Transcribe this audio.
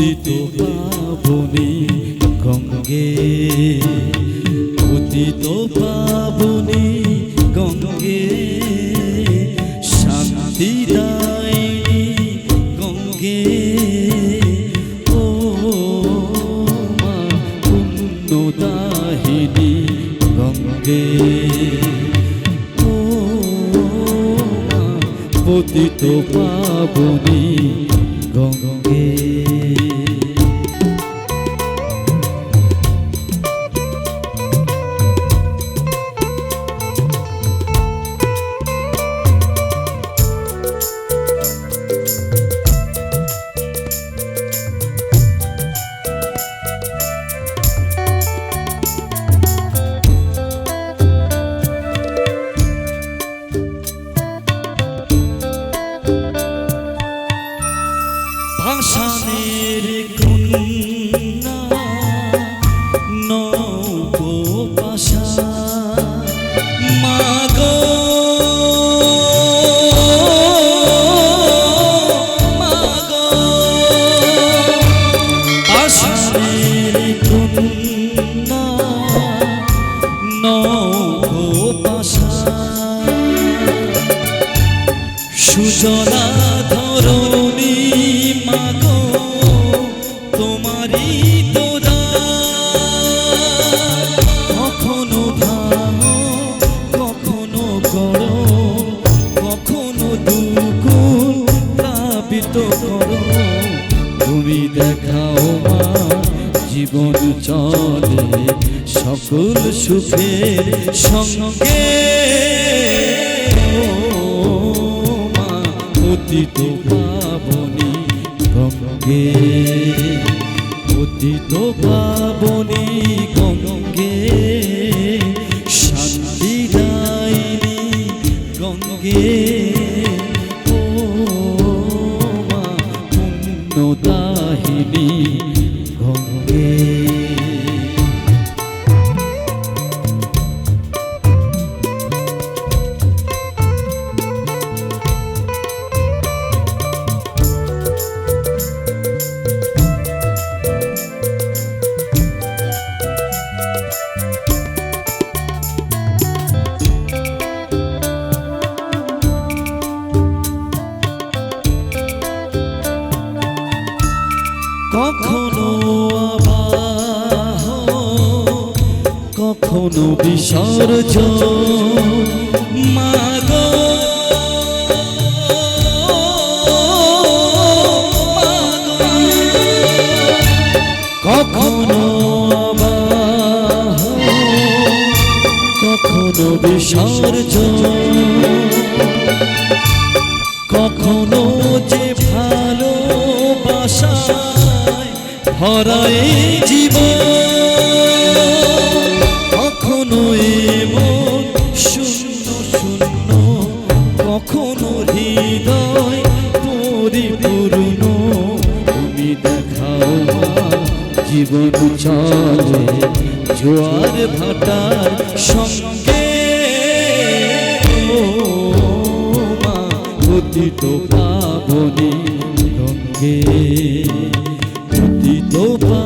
পতিত পাবনে গঙ্গে, পতিত পাবনে গঙ্গে, শান্তি দায়নি গঙ্গে। ও মা পুণ্যদাহিনী গঙ্গে। ও মা পতিত পাবনি গঙ্গে। ভাষানের কন্যা। চলে সকল সুখের সঙ্গে। পতিত পাবনি গঙ্গে। পতিত পাবনি গঙ্গে। শান্তি দায়নি গঙ্গে। কখনো বিসর্জ মাগো কখনো কখনো বিসর্জ কখনো যে ভালোবাসায় ভরায় জীব জীবন চলে জোয়ার ভাটার সঙ্গে পতিত পাবনি রঙ্গে পতিত পাবনি